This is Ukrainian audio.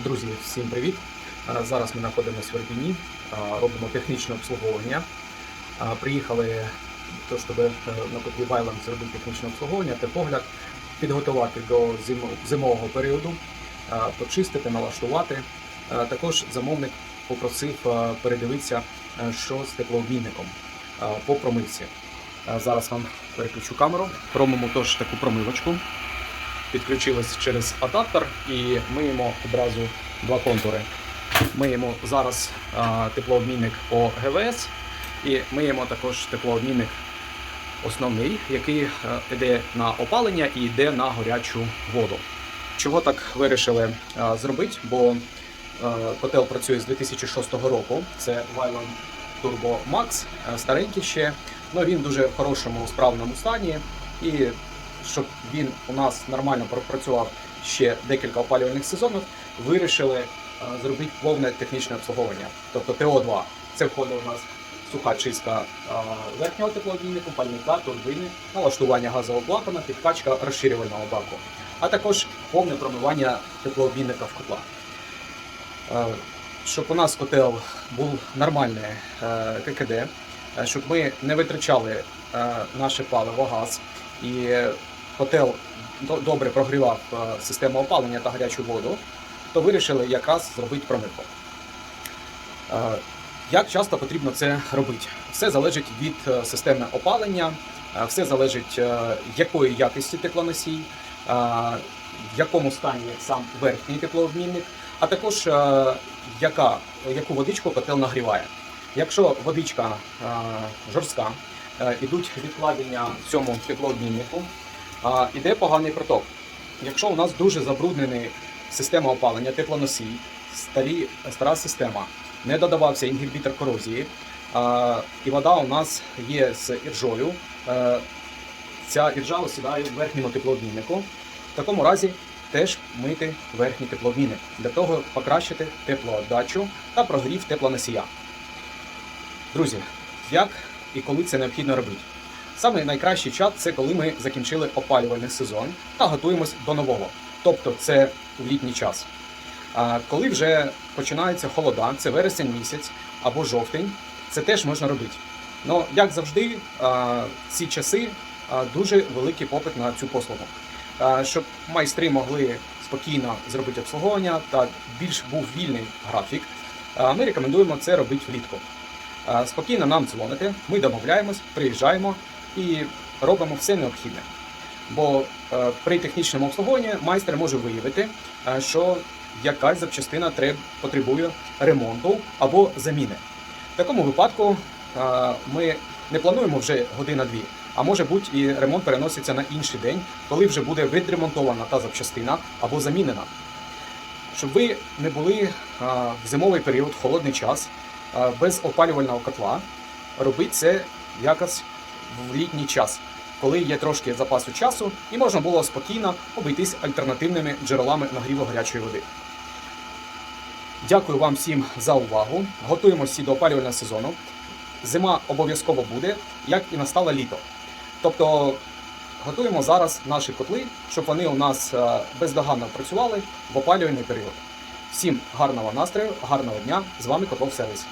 Друзі, всім привіт! Е, Зараз ми знаходимося в Ірпіні, е, робимо технічне обслуговування. Е, Приїхали то, щоб на котлі Вайланд зробити технічне обслуговування та погляд, підготувати до зимового періоду, почистити, налаштувати. Також замовник попросив передивитися, що з теплообмінником по промивці. Зараз вам переключу камеру. Робимо теж таку промивочку підключились через адаптер і миємо одразу два контури. Миємо зараз а, теплообмінник по ГВС і миємо також теплообмінник основний, який йде на опалення і йде на гарячу воду. Чого так вирішили а, зробити? Бо а, котел працює з 2006 року. Це Vyland Turbo Max, старенький ще, але він дуже в хорошому справному стані. І щоб він у нас нормально пропрацював ще декілька опалювальних сезонів, вирішили е, зробити повне технічне обслуговування, тобто ТО2. Це входить у нас суха чистка е, верхнього теплообміннику, пальника, турбини, налаштування газового клапана, підкачка розширювального баку, а також повне промивання теплообмінника в котла. Е, Щоб у нас котел був нормальний ККД, щоб ми не витрачали наше паливо, газ, і котел добре прогрівав е, систему опалення та гарячу воду, то вирішили якраз зробити промивку. Е, Як часто потрібно це робити? Все залежить від е, системи опалення, все залежить якої якості теплоносій, в якому стані сам верхній теплообмінник, а також яка, яку водичку котел нагріває. Якщо водичка жорстка, ідуть відкладення в цьому теплообміннику, а, іде поганий проток. Якщо у нас дуже забруднений система опалення, теплоносій, старі, стара система, не додавався інгібітор корозії, а, і вода у нас є з іржою, е, ця іржа осідає в верхньому теплообміннику. В такому разі теж мити верхній теплообмінник для того покращити теплоотдачу та прогрів теплоносія. Друзі, як і коли це необхідно робити? Саме найкращий час це коли ми закінчили опалювальний сезон та готуємось до нового, тобто це в літній час. А коли вже починається холода, це вересень місяць або жовтень, це теж можна робити. Ну, як завжди, ці часи дуже великий попит на цю послугу. Щоб майстри могли спокійно зробити обслуговування та більш був вільний графік, ми рекомендуємо це робити влітку. Спокійно нам дзвоните, ми домовляємось, приїжджаємо і робимо все необхідне. Бо е, при технічному обслуговуванні майстер може виявити, е, що якась запчастина потребує ремонту або заміни. В такому випадку е, ми не плануємо вже година-дві, а може бути і ремонт переноситься на інший день, коли вже буде відремонтована та запчастина або замінена. Щоб ви не були в зимовий період, в холодний час, без опалювального котла, робити це якось в літній час, коли є трошки запасу часу, і можна було спокійно обійтись альтернативними джерелами нагріву гарячої води. Дякую вам всім за увагу. Готуємося до опалювального сезону. Зима обов'язково буде, як і настало літо. Тобто готуємо зараз наші котли, щоб вони у нас е, бездоганно працювали в опалювальний період. Всім гарного настрою, гарного дня! З вами Котлов Сервіс.